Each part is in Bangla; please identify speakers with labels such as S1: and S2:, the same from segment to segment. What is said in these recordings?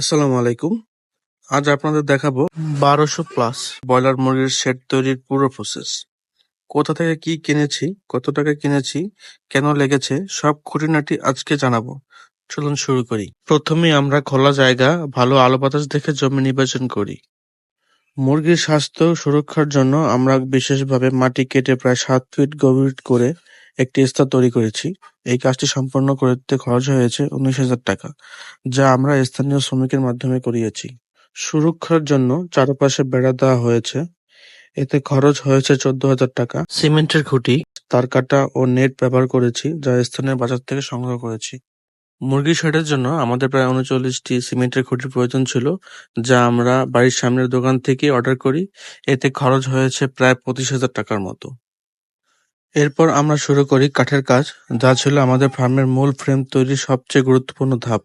S1: আসসালামু আলাইকুম। আজ আপনাদের দেখাবো বারোশো প্লাস ব্রয়লার মুরগির শেড তৈরির পুরো প্রসেস কোথা থেকে কি কিনেছি, কত টাকা কিনেছি, কেন লেগেছে, সব খুঁটিনাটি আজকে জানাব। চলুন শুরু করি। প্রথমে আমরা খোলা জায়গা, ভালো আলো বাতাস দেখে জমি নির্বাচন করি। মুরগির স্বাস্থ্য সুরক্ষার জন্য আমরা বিশেষভাবে মাটি কেটে প্রায় সাত ফিট গভীর করে একটি স্তর তৈরি করেছি। এই কাজটি সম্পন্ন করতে খরচ হয়েছে উনিশ হাজার টাকা, যা আমরা স্থানীয় শ্রমিকের মাধ্যমে করিয়েছি। সুরক্ষার জন্য চারপাশে বেড়া দেওয়া হয়েছে। এতে খরচ হয়েছে চোদ্দ হাজার টাকা। সিমেন্টের খুঁটি, তার কাটা ও নেট ব্যবহার করেছি, যা স্থানীয় বাজার থেকে সংগ্রহ করেছি। মুরগি শেডের জন্য আমাদের প্রায় উনচল্লিশটি সিমেন্টের খুঁটির প্রয়োজন ছিল, যা আমরা বাড়ির সামনের দোকান থেকে অর্ডার করি। এতে খরচ হয়েছে প্রায় পঁচিশ হাজার টাকার মতো। এরপর আমরা শুরু করি কাঠের কাজ, যা ছিল আমাদের ফার্মের মূল ফ্রেম তৈরির সবচেয়ে গুরুত্বপূর্ণ ধাপ।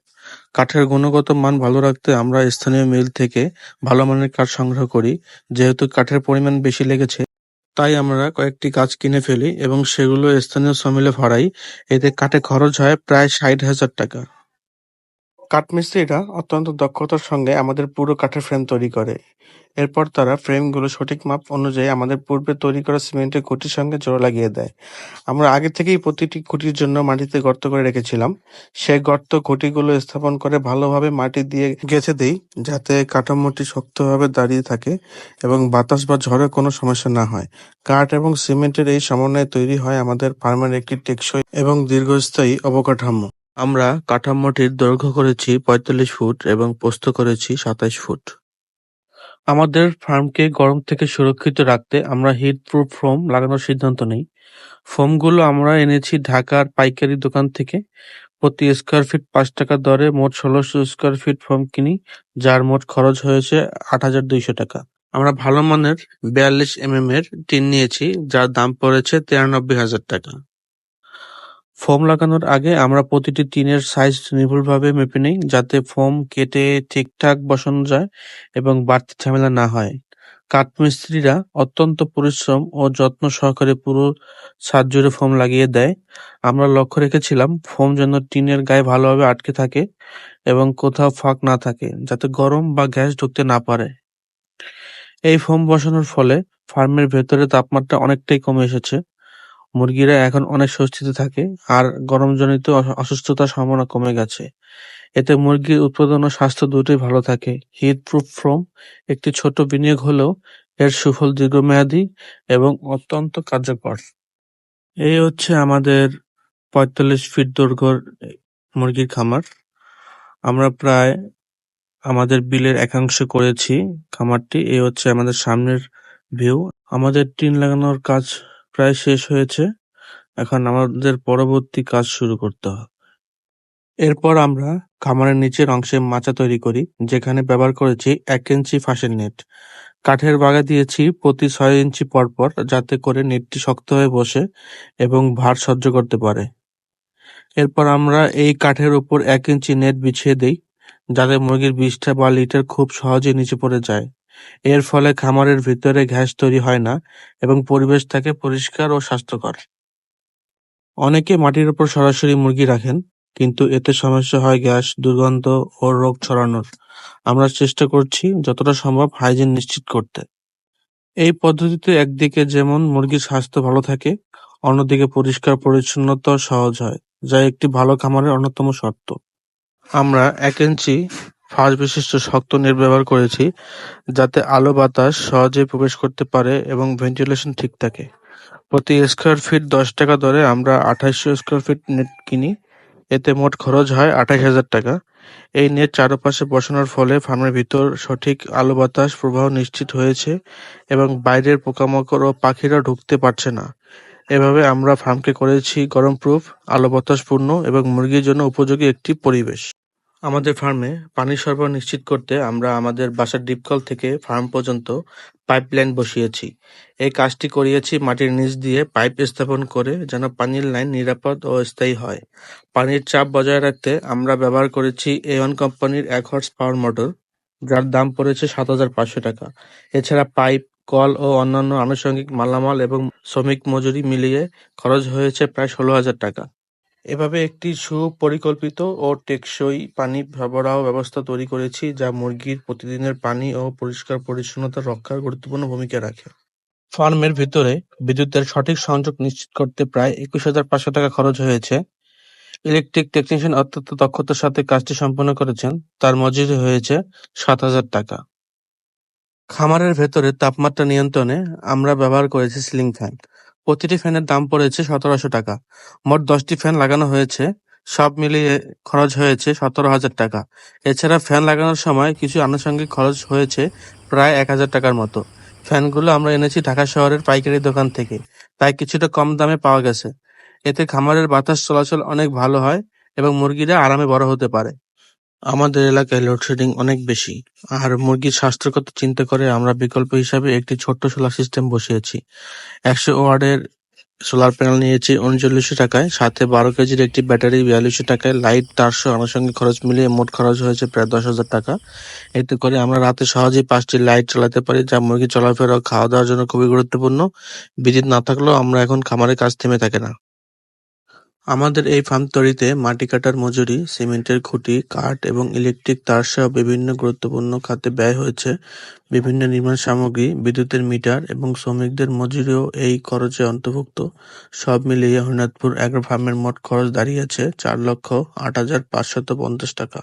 S1: কাঠের গুণগত মান ভালো রাখতে আমরা স্থানীয় মিল থেকে ভালো মানের কাঠ সংগ্রহ করি, যেহেতু কাঠের পরিমাণ বেশি লেগেছে, তাই আমরা কয়েকটি গাছ কিনে ফেলি এবং সেগুলো স্থানীয় সমিলে ভরাই। এতে কাঠে খরচ হয় প্রায় ষাট হাজার টাকা। কাঠমিস্ত্রিরা অত্যন্ত দক্ষতার সঙ্গে আমাদের পুরো কাঠের ফ্রেম তৈরি করে। এরপর তারা ফ্রেমগুলো সঠিক মাপ অনুযায়ী আমাদের পূর্বে তৈরি করা সিমেন্টের খুঁটির সঙ্গে জোড়া লাগিয়ে দেয়। আমরা আগে থেকেই প্রতিটি খুঁটির জন্য মাটিতে গর্ত করে রেখেছিলাম। সেই গর্ত খুঁটিগুলো স্থাপন করে ভালোভাবে মাটি দিয়ে গেঁথে দিই যাতে কাঠামোটি শক্তভাবে দাঁড়িয়ে থাকে এবং বাতাস বা ঝড়ে কোনো সমস্যা না হয়। কাঠ এবং সিমেন্টের এই সমন্বয়ে তৈরি হয় আমাদের ফার্মের একটি টেকসই এবং দীর্ঘস্থায়ী অবকাঠামো। আমরা কাঠামোটির দৈর্ঘ্য করেছি পঁয়তাল্লিশ ফুট এবং প্রস্থ করেছি সাতাইশ ফুট। আমাদের ফার্মকে গরম থেকে সুরক্ষিত রাখতে আমরা হিট প্রুফ ফোম লাগানোর সিদ্ধান্ত নেই। ফোমগুলো আমরা এনেছি ঢাকার পাইকারি দোকান থেকে। প্রতি স্কোয়ার ফিট পাঁচ টাকা দরে মোট ষোলোশো স্কোয়ার ফিট ফোম কিনি, যার মোট খরচ হয়েছে আট হাজার দুইশো টাকা। আমরা ভালো মানের বিয়াল্লিশ এমএম এর টিন নিয়েছি, যার দাম পড়েছে তিরানব্বই হাজার টাকা। ফোম লাগানোর আগে আমরা প্রতিটি টিনের সাইজ নির্ভুলভাবে মেপে নিই, যাতে ফোম কেটে ঠিকঠাক বসানো যায় এবং বাড়তি ঝামেলা না হয়। কাঠমিস্ত্রিরা অত্যন্ত পরিশ্রম ও যত্ন সহকারে পুরো ছাদ জুড়ে ফোম লাগিয়ে দেয়। আমরা লক্ষ্য রেখেছিলাম ফোম যেন টিনের গায়ে ভালোভাবে আটকে থাকে এবং কোথাও ফাঁক না থাকে, যাতে গরম বা গ্যাস ঢুকতে না পারে। এই ফোম বসানোর ফলে ফার্মের ভেতরে তাপমাত্রা অনেকটাই কমে এসেছে। মুরগিরা এখন অনেক স্বস্তিতে থাকে, আর গরমজনিত অসুস্থতার সম্ভাবনা কমে গেছে। এতে মুরগির উৎপাদন ও স্বাস্থ্য দুটোই ভালো থাকে। হিট প্রুফ ফ্রম একটি ছোট বিনিয়োগ হলেও এর সুফল দীর্ঘমেয়াদী এবং অত্যন্ত কার্যকর। এই হচ্ছে আমাদের পঁয়তাল্লিশ ফিট দৈর্ঘ্যর মুরগির খামার। আমরা প্রায় আমাদের বিলের একাংশ করেছি খামারটি। এই হচ্ছে আমাদের সামনের ভিউ। আমাদের টিন লাগানোর কাজ প্রায় শেষ হয়েছে। এখন আমাদের পরবর্তী কাজ শুরু করতে হবে। এরপর আমরা খামারের নিচের অংশে মাচা তৈরি করি, যেখানে ব্যবহার করেছি এক ইঞ্চি ফাঁসের নেট। কাঠের বাগা দিয়েছি প্রতি ছয় ইঞ্চি পরপর যাতে করে নেটটি শক্ত হয়ে বসে এবং ভার সহ্য করতে পারে। এরপর আমরা এই কাঠের উপর এক ইঞ্চি নেট বিছিয়ে দিই, যাতে মুরগির বিষ্ঠা বা লিটার খুব সহজে নিচে পড়ে যায়। এর ফলে খামারের ভিতরে গ্যাস তৈরি হয় না এবং পরিবেশ থাকে পরিষ্কার ও স্বাস্থ্যকর অনেকে মাটির উপর সরাসরি মুরগি রাখেন কিন্তু এতে সমস্যা হয় গ্যাস, দুর্গন্ধ ও রোগ ছড়ানোর। আমরা চেষ্টা করছি যতটা সম্ভব হাইজিন নিশ্চিত করতে। এই পদ্ধতিতে একদিকে যেমন মুরগির স্বাস্থ্য ভালো থাকে, অন্যদিকে পরিষ্কার পরিচ্ছন্নতা সহজ হয়, যা একটি ভালো খামারের অন্যতম শর্ত। আমরা এক ইঞ্চি ফাঁস বিশিষ্ট শক্ত নেট ব্যবহার করেছি যাতে আলো বাতাস সহজে প্রবেশ করতে পারে এবং ভেন্টিলেশন ঠিক থাকে। প্রতি স্কোয়ার ফিট দশ টাকা দরে আমরা আঠাশশো স্কোয়ার ফিট নেট কিনি। এতে মোট খরচ হয় আঠাশ হাজার টাকা। এই নেট চারপাশে বসানোর ফলে ফার্মের ভিতর সঠিক আলো বাতাস প্রবাহ নিশ্চিত হয়েছে এবং বাইরের পোকামাকড় ও পাখিরা ঢুকতে পারছে না। এভাবে আমরা ফার্মকে করেছি গরম প্রুফ আলো বাতাসপূর্ণ এবং মুরগির জন্য উপযোগী একটি পরিবেশ। আমাদের ফার্মে পানির সরবরাহ নিশ্চিত করতে আমরা আমাদের বাসার ডিপকল থেকে ফার্ম পর্যন্ত পাইপলাইন বসিয়েছি। এই কাজটি করিয়েছি মাটির নিচ দিয়ে পাইপ স্থাপন করে যেন পানির লাইন নিরাপদ ও স্থায়ী হয়। পানির চাপ বজায় রাখতে আমরা ব্যবহার করেছি এ ওয়ান কোম্পানির এক হর্স পাওয়ার মোটর যার দাম পড়েছে সাত হাজার পাঁচশো টাকা। এছাড়া পাইপ কল ও অন্যান্য আনুষঙ্গিক মালামাল এবং শ্রমিক মজুরি মিলিয়ে খরচ হয়েছে প্রায় ষোলো হাজার টাকা। এভাবে একটি সুপরিকল্পিত ও টেকসই পানি সরবরাহ ব্যবস্থা তৈরি করেছি যা মুরগির প্রতিদিনের পানি ও পরিষ্কার পরিচ্ছন্নতা রক্ষার গুরুত্বপূর্ণ ভূমিকা রাখে। ফার্মের ভিতরে বিদ্যুতের সঠিক সংযোগ নিশ্চিত করতে প্রায় একুশ হাজার পাঁচশো টাকা খরচ হয়েছে। ইলেকট্রিক টেকনিশিয়ান অত্যন্ত দক্ষতার সাথে কাজটি সম্পন্ন করেছেন। তার মজুরি হয়েছে সাত হাজার টাকা। খামারের ভেতরে তাপমাত্রা নিয়ন্ত্রণে আমরা ব্যবহার করেছি সিলিং ফ্যান। প্রতিটি ফ্যানের দাম পড়েছে সতেরোশো টাকা। মোট দশটি ফ্যান লাগানো হয়েছে। সব মিলিয়ে খরচ হয়েছে সতেরো হাজার টাকা। এছাড়া ফ্যান লাগানোর সময় কিছু আনুষঙ্গিক খরচ হয়েছে প্রায় এক হাজার টাকার মতো। ফ্যানগুলো আমরা এনেছি ঢাকা শহরের পাইকারি দোকান থেকে। তাই কিছুটা কম দামে পাওয়া গেছে। এতে খামারের বাতাস চলাচল অনেক ভালো হয় এবং মুরগিরা আরামে বড় হতে পারে। আমাদের এলাকায় লোডশেডিং অনেক বেশি। আর মুরগির স্বাস্থ্যের কথা চিন্তা করে আমরা বিকল্প হিসাবে একটি ছোট্ট সোলার সিস্টেম বসিয়েছি। একশো ওয়ার্ডের সোলার প্যানেল নিয়েছি উনচল্লিশশো টাকায়, সাথে বারো কেজির একটি ব্যাটারি বিয়াল্লিশশো টাকায় লাইট চারশো আনুষঙ্গিক খরচ মিলিয়ে মোট খরচ হয়েছে প্রায় দশ হাজার টাকা। এতে করে আমরা রাতে সহজেই পাঁচটি লাইট চালাতে পারি, যা মুরগি চলাফেরা খাওয়া দাওয়ার জন্য খুবই গুরুত্বপূর্ণ। বিদ্যুৎ না থাকলেও আমরা এখন খামারের কাজ থেমে থাকে না। আমাদের এই ফার্ম তৈরিতে মাটি কাটার মজুরি, সিমেন্টের খুঁটি, কাঠ এবং ইলেকট্রিক তারসহ বিভিন্ন গুরুত্বপূর্ণ খাতে ব্যয় হয়েছে। বিভিন্ন নির্মাণ সামগ্রী, বিদ্যুতের মিটার এবং শ্রমিকদের মজুরিও এই খরচে অন্তর্ভুক্ত। সব মিলিয়ে হরিনাথপুর অ্যাগ্রো ফার্মের মোট খরচ দাঁড়িয়েছে চার লক্ষ আট হাজার পাঁচশত পঞ্চাশ টাকা।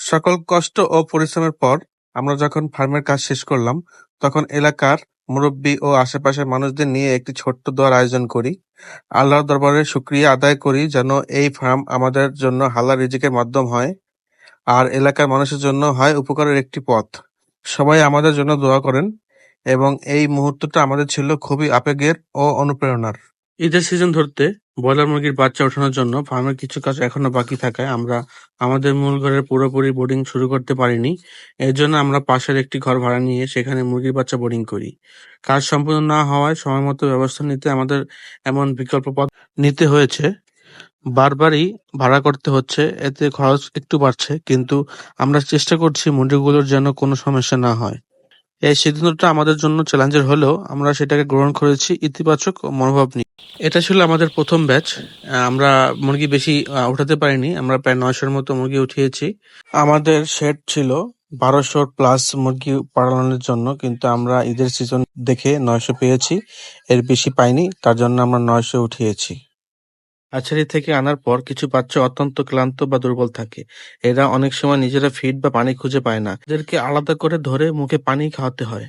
S1: সকল কষ্ট ও পরিশ্রমের পর আমরা যখন ফার্মের কাজ শেষ করলাম তখন এলাকার মুরব্বী ও আশেপাশের মানুষদের নিয়ে একটি ছোট্ট দোয়ার আয়োজন করি। আল্লাহর দরবারে শুক্রিয়া আদায় করি যেন এই ফার্ম আমাদের জন্য হালাল রিজিকের মাধ্যম হয় আর এলাকার মানুষের জন্য হয় উপকারের একটি পথ। সবাই আমাদের জন্য দোয়া করেন এবং এই মুহূর্তটা আমাদের ছিল খুবই আবেগের ও অনুপ্রেরণার। ঈদের সিজন ধরতে ব্রয়লার মুরগির বাচ্চা ওঠানোর জন্য ফার্মের কিছু কাজ এখনও বাকি থাকায় আমরা আমাদের মূল ঘরের পুরোপুরি বোর্ডিং শুরু করতে পারিনি। এর জন্য আমরা পাশের একটি ঘর ভাড়া নিয়ে সেখানে মুরগির বাচ্চা বোর্ডিং করি। কাজ সম্পূর্ণ না হওয়ায় সময় মতো ব্যবস্থা নিতে আমাদের এমন বিকল্প পথ নিতে হয়েছে। বারবারই ভাড়া করতে হচ্ছে, এতে খরচ একটু বাড়ছে, কিন্তু আমরা চেষ্টা করছি মুরগিগুলোর যেন কোনো সমস্যা না হয়। এই সিদ্ধান্তটা আমাদের জন্য চ্যালেঞ্জের হলেও আমরা সেটাকে গ্রহণ করেছি ইতিবাচক মনোভাব নিয়ে। এটা ছিল আমাদের প্রথম ব্যাচ আমরা মুরগি বেশি উঠাতে পারিনি। আমরা প্রায় নয়শোর মতো মুরগি উঠিয়েছি। আমাদের শেড ছিল বারোশো প্লাস মুরগি পালনের জন্য, কিন্তু আমরা ঈদের সিজন দেখে নয়শো পেয়েছি। এর বেশি পাইনি, তার জন্য আমরা নয়শো উঠিয়েছি। আছাড়ি থেকে আনার পর কিছু বাচ্চা অত্যন্ত ক্লান্ত বা দুর্বল থাকে। এরা অনেক সময় নিজেরা ফিড বা পানি খুঁজে পায় না। এদেরকে আলাদা করে ধরে মুখে পানি খাওয়াতে হয়।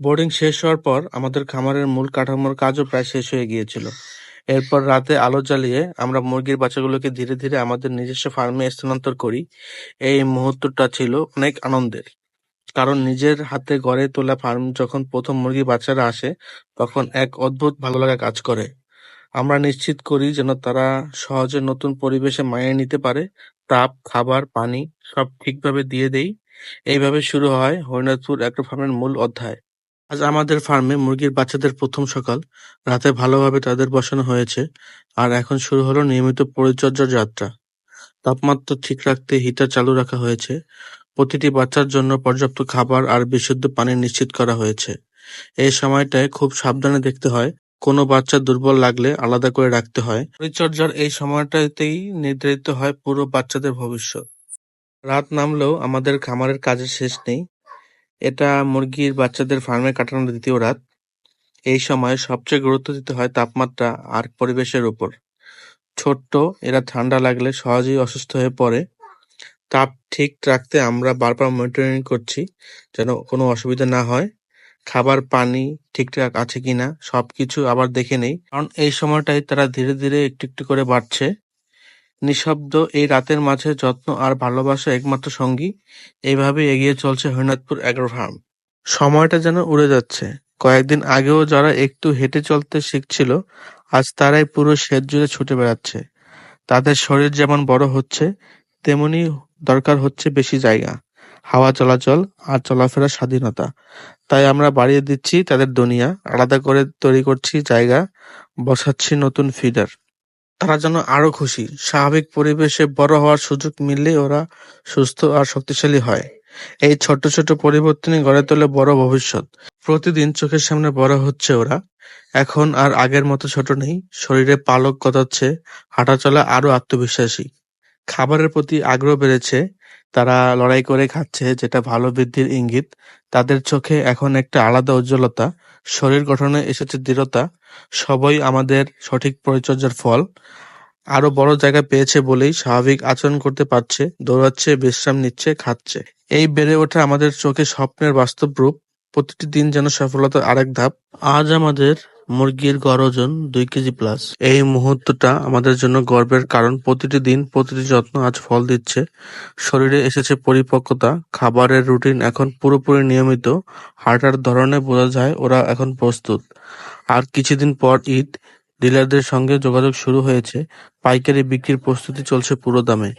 S1: বোর্ডিং শেষ হওয়ার পর আমাদের খামারের মূল কাঠামোর কাজও প্রায় শেষ হয়ে গিয়েছিল। এরপর রাতে আলো জ্বালিয়ে আমরা মুরগির বাচ্চাগুলোকে ধীরে ধীরে আমাদের নিজস্ব ফার্মে স্থানান্তর করি। এই মুহূর্তটা ছিল অনেক আনন্দের। কারণ নিজের হাতে গড়ে তোলা ফার্ম যখন প্রথম মুরগি বাচ্চারা আসে, তখন এক অদ্ভুত ভালো লাগা কাজ করে। আমরা নিশ্চিত করি যেন তারা সহজে নতুন পরিবেশে মানিয়ে নিতে পারে। তাপ, খাবার, পানি সব ঠিকভাবে দিয়ে দেই। এইভাবে শুরু হয় হরিনাথপুর অ্যাগ্রো ফার্মের মূল অধ্যায়। আজ আমাদের ফার্মে মুরগির বাচ্চাদের প্রথম সকাল। রাতে ভালোভাবে তাদের বসানো হয়েছে আর এখন শুরু হলো নিয়মিত পরিচর্যার যাত্রা। তাপমাত্রা ঠিক রাখতে হিটার চালু রাখা হয়েছে। প্রতিটি বাচ্চার জন্য পর্যাপ্ত খাবার আর বিশুদ্ধ পানি নিশ্চিত করা হয়েছে। এই সময়টায় খুব সাবধানে দেখতে হয় কোনো বাচ্চা দুর্বল লাগলে আলাদা করে রাখতে হয়। পরিচর্যার এই সময়টাতেই নির্ধারিত হয় পুরো বাচ্চাদের ভবিষ্যৎ। রাত নামলেও আমাদের খামারের কাজের শেষ নেই। এটা মুরগির বাচ্চাদের ফার্মে কাটানোর দ্বিতীয় রাত। এই সময় সবচেয়ে গুরুত্ব দিতে হয় তাপমাত্রা আর পরিবেশের উপর ছোট্ট, এরা ঠান্ডা লাগলে সহজেই অসুস্থ হয়ে পড়ে। তাপ ঠিক রাখতে আমরা বারবার মনিটরিং করছি যেন কোনো অসুবিধা না হয়। খাবার, পানি ঠিকঠাক আছে কিনা সবকিছু আবার দেখে নেই। কারণ এই সময়টাই তারা ধীরে ধীরে একটু একটু করে বাড়ছে। নিঃশব্দ এই রাতের মাঝে যত্ন আর ভালোবাসা একমাত্র সঙ্গী। এইভাবে এগিয়ে চলছে হরিনাথপুর অ্যাগ্রো ফার্ম। সময়টা যেন উড়ে যাচ্ছে। কয়েকদিন আগেও যারা একটু হেঁটে চলতে শিখছিল, আজ তারাই পুরো শেড জুড়ে ছুটে বেড়াচ্ছে। তাদের শরীর যেমন বড় হচ্ছে, তেমনি দরকার হচ্ছে বেশি জায়গা। হাওয়া চলাচল আর চলাফেরার স্বাধীনতা। তাই আমরা বাড়িয়ে দিচ্ছি তাদের দুনিয়া, আলাদা করে তৈরি করছি জায়গা, বসাচ্ছি নতুন ফিডার তারা যেন আরও খুশি, স্বাভাবিক পরিবেশে বড় হওয়ার সুযোগ মিললে ওরা সুস্থ আর শক্তিশালী হয়। এই ছোট ছোট পরিবর্তনই গড়ে তোলে বড় ভবিষ্যৎ। প্রতিদিন চোখের সামনে বড় হচ্ছে ওরা। এখন আর আগের মতো ছোট নেই, শরীরে পালক গজাচ্ছে, হাঁটাচলা আরও আত্মবিশ্বাসী। খাবারের প্রতি আগ্রহ বেড়েছে তারা লড়াই করে খাচ্ছে, যেটা ভালো বৃদ্ধির ইঙ্গিত। তাদের চোখে এখন একটা আলাদা উজ্জ্বলতা। শরীর গঠনে এসেছে দৃঢ়তা। সবই আমাদের সঠিক পরিচর্যার ফল। আরও বড় জায়গা পেয়েছে বলেই স্বাভাবিক আচরণ করতে পারছে, দৌড়াচ্ছে, বিশ্রাম নিচ্ছে, খাচ্ছে। এই বেড়ে ওঠা আমাদের চোখে স্বপ্নের বাস্তব রূপ প্রতিটি দিন যেন সফলতার আরেক ধাপ। আজ আমাদের মুরগির গড় ওজন দুই কেজি প্লাস এই মুহূর্তটা আমাদের জন্য গর্বের কারণ। প্রতিটি দিন প্রতিটি যত্ন আজ ফল দিচ্ছে। শরীরে এসেছে পরিপক্কতা। খাবারের রুটিন এখন পুরোপুরি নিয়মিত। হাঁটার ধরনে বোঝা যায় ওরা এখন প্রস্তুত। আর কিছুদিন পর ঈদ। ডিলারদের সঙ্গে যোগাযোগ শুরু হয়েছে। পাইকারি বিক্রির প্রস্তুতি চলছে পুরো দামে।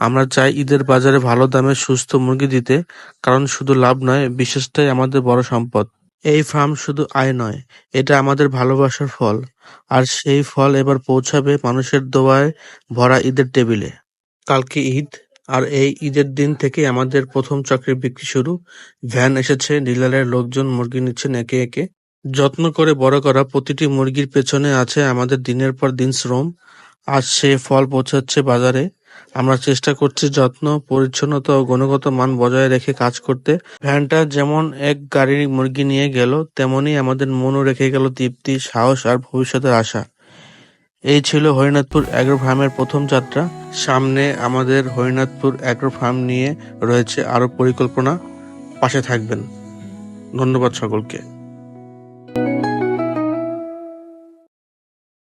S1: আমরা চাই ঈদের বাজারে ভালো দামে সুস্থ মুরগি দিতে। কারণ শুধু লাভ নয় বিশ্বাসটাই আমাদের বড় সম্পদ। এই ফার্ম শুধু আয় নয়, এটা আমাদের ভালোবাসার ফল। আর সেই ফল এবার পৌঁছাবে মানুষের দোয়ায় ভরা ঈদের টেবিলে। কালকে ঈদ, আর এই ঈদের দিন থেকেই আমাদের প্রথম চক্রের বিক্রি শুরু। ভ্যান এসেছে, ডিলারের লোকজন মুরগি নিচ্ছেন একে একে। যত্ন করে বড় করা প্রতিটি মুরগির পেছনে আছে আমাদের দিনের পর দিন শ্রম। আজ সে ফল পৌঁছাচ্ছে বাজারে। আমরা চেষ্টা করছি যত্ন, পরিচ্ছন্নতা ও গুণগত মান বজায় রেখে কাজ করতে। ভ্যানটা যেমন এক গাড়ির মুরগি নিয়ে গেল, তেমনি আমাদের মনও রেখে গেল তৃপ্তি, সাহস আর ভবিষ্যতের আশা। এই ছিল হরিনাথপুর অ্যাগ্রো ফার্মের প্রথম যাত্রা। সামনে আমাদের হরিনাথপুর অ্যাগ্রো ফার্ম নিয়ে রয়েছে আরও পরিকল্পনা। পাশে থাকবেন। ধন্যবাদ সকলকে।